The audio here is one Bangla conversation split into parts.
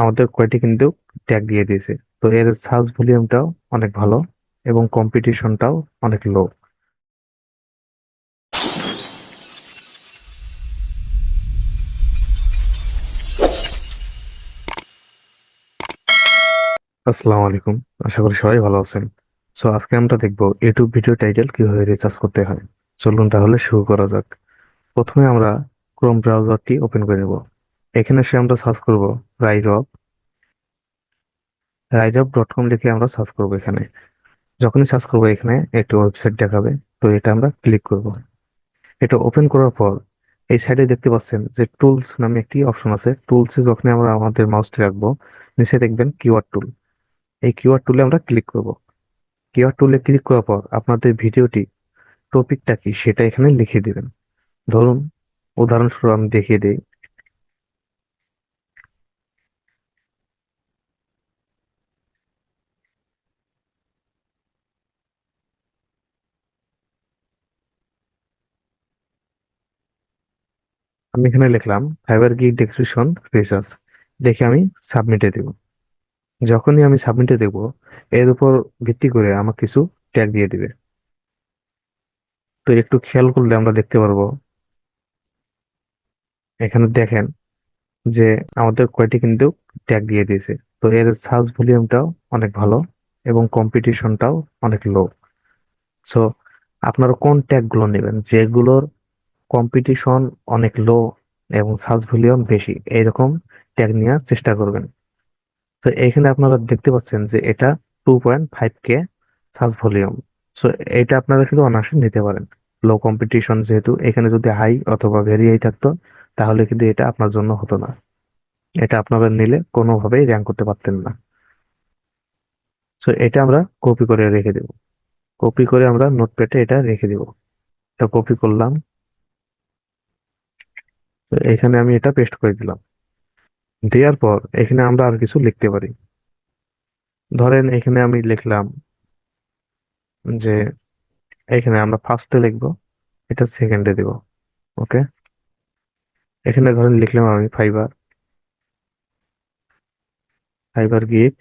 আমাদের কয়টি কিন্তু ট্যাগ দিয়ে দিয়েছে। তো এর সার্চ ভলিউমটাও অনেক ভালো এবং কম্পিটিশনটাও অনেক লো আসসালামু আলাইকুম, আশা করি সবাই ভালো আছেন। সো আজকে আমরা দেখব ইউটিউব ভিডিও টাইটেল কীভাবে রিসার্চ করতে হয়। চলুন তাহলে শুরু করা যাক। প্রথমে আমরা ক্রোম ব্রাউজারটি ওপেন করে নেব। এখানে এসে আমরা সার্চ করব রাইরব রাইরব ডট কম লিখে আমরা সার্চ করব এখানে। যখনই সার্চ করব এখানে একটি ওয়েবসাইট দেখাবে, তো এটা আমরা ক্লিক করব। এটা ওপেন করার পর এই সাইডে দেখতে পাচ্ছেন যে টুলস নামে একটি অপশন আছে। টুলসে যখন আমরা আমাদের মাউসটি রাখব, নিচে দেখবেন কিওয়ার্ড টুল এই কিওয়ার্ড টুলে আমরা ক্লিক করব। কিওয়ার্ড টুলে ক্লিক করার পর আপনাদের ভিডিওটি টপিকটা কি সেটা এখানে লিখে দিবেন। ধরুন, উদাহরণস্বরূপ আমি দেখিয়ে দিই। আমি এখানে লিখলাম ফাইবার গিগ ডেসক্রিপশন রিসার্চ দেখে আমি সাবমিটে দেব। যখনই আমি সাবমিটে দেব, এর উপর ভিত্তি করে আমাকে কিছু ট্যাগ দিয়ে দিবে। তো একটু খেয়াল করলে আমরা দেখতে পারব। এখানে দেখেন যে আমাদের কয়টি কিন্তু ট্যাগ দিয়ে দিয়েছে। তো এর সার্চ ভলিউমটাও অনেক ভালো এবং কম্পিটিশনটাও অনেক লো সো আপনারা কোন ট্যাগগুলো নেবেন? যেগুলোর কম্পিটিশন অনেক লো এবং সার্চ ভলিউম বেশি। এইরকম ট্যাগ নেওয়ার চেষ্টা করবেন। তো এখানে আপনারা দেখতে পাচ্ছেন যে এটা two point five K search volume so এটা আপনারা কিন্তু অনায়াসে নিতে পারেন। লো কম্পিটিশন যেহেতু এখানে যদি হাই অথবা ভেরি হাই থাকতো, তাহলে কিন্তু এটা আপনার জন্য হতো না। এটা আপনারা নিলে কোনোভাবেই র্যাঙ্ক করতে পারতেন না। সো এটা আমরা কপি করে রেখে দেব। কপি করে আমরা নোটপ্যাডে এটা রেখে দেব। এটা কপি করলাম। এখানে আমি এটা পেস্ট করে দিলাম। দেওয়ার পর এখানে আমরা আর কিছু লিখতে পারি। ধরেন এখানে আমি লিখলাম যে এখানে আমরা ফার্স্টে লিখব, এটা সেকেন্ডে দেব ওকে এখানে ধরেন লিখলাম আমি fibre fibre gig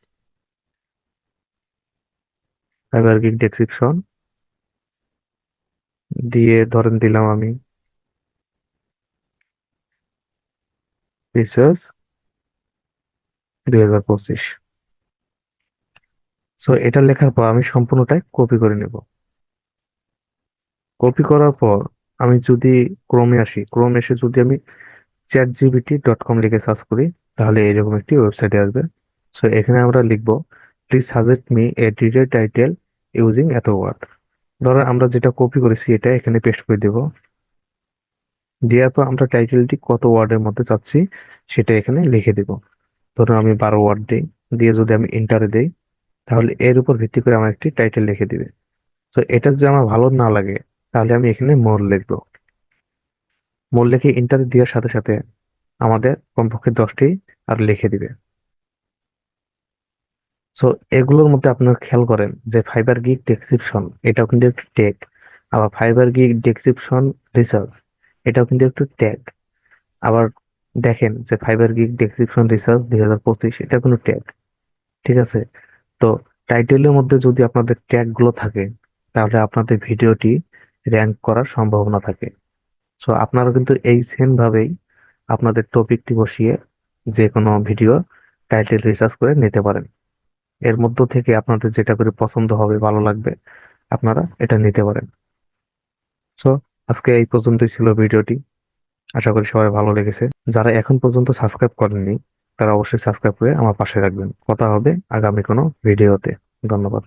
fibre gig description দিয়ে ধরেন দিলাম আমি রিসার্চ দুই পঁচিশ। সো এটা লেখার পর আমি সম্পূর্ণটাই কপি করে নেব। কপি করার পর আমি যদি ক্রোমে আসি ক্রোমে এসে যদি আমি চ্যাট জিবিটি ডট কম লিখে সার্চ করি, তাহলে এরকম একটি ওয়েবসাইটে আসবে। সো এখানে আমরা লিখব please suggest me a detail title using এত ওয়ার্ড ধরো আমরা যেটা কপি করেছি, এটা এখানে পেস্ট করে দেব। দেওয়ার পর আমরা টাইটেলটি কত ওয়ার্ডের মধ্যে চাচ্ছি, সেটা এখানে লিখে দেব। ধরুন আমি বারো ওয়ার্ড দিই, দিয়ে যদি আমি ইন্টারে দেই, তাহলে এর উপর ভিত্তি করে আমার একটি টাইটেল লিখে দিবে। তো এটা যদি আমার ভালো না লাগে, তাহলে আমি এখানে মোর লিখব। মোর লিখে ইন্টার দেওয়ার সাথে সাথে আমাদের কমপক্ষে দশটি আর লিখে দিবে। সো এগুলোর মধ্যে আপনারা খেয়াল করেন যে ফাইবার গিগ ডেসক্রিপশন এটাও কিন্তু একটু ট্যাগ আবার ফাইবার গিগ ডেসক্রিপশন রিসার্চ এটাও কিন্তু একটু ট্যাগ আবার দেখেন যে ফাইবার গিগ ডেসক্রিপশন রিসার্চ দুই হাজার পঁচিশ এটা কোনো ট্যাগ ঠিক আছে? তো টাইটেলের মধ্যে যদি আপনাদের ট্যাগগুলো থাকে, তাহলে আপনাদের ভিডিওটি র্যাঙ্ক করার সম্ভাবনা থাকে। সো আপনারা কিন্তু এই সেম ভাবেই আপনাদের টপিকটি বসিয়ে যে কোনো ভিডিও টাইটেল রিসার্চ করে নিতে পারেন। এর মধ্য থেকে আপনাদের যেটা করে পছন্দ হবে, ভালো লাগবে, আপনারা এটা নিতে পারেন। সো আজকে এই পর্যন্তই ছিল ভিডিওটি। আশা করি সবাই ভালো লেগেছে। যারা এখন পর্যন্ত সাবস্ক্রাইব করেননি, তারা অবশ্যই সাবস্ক্রাইব করে আমার পাশে রাখবেন কথা হবে আগামী কোনো ভিডিওতে। ধন্যবাদ।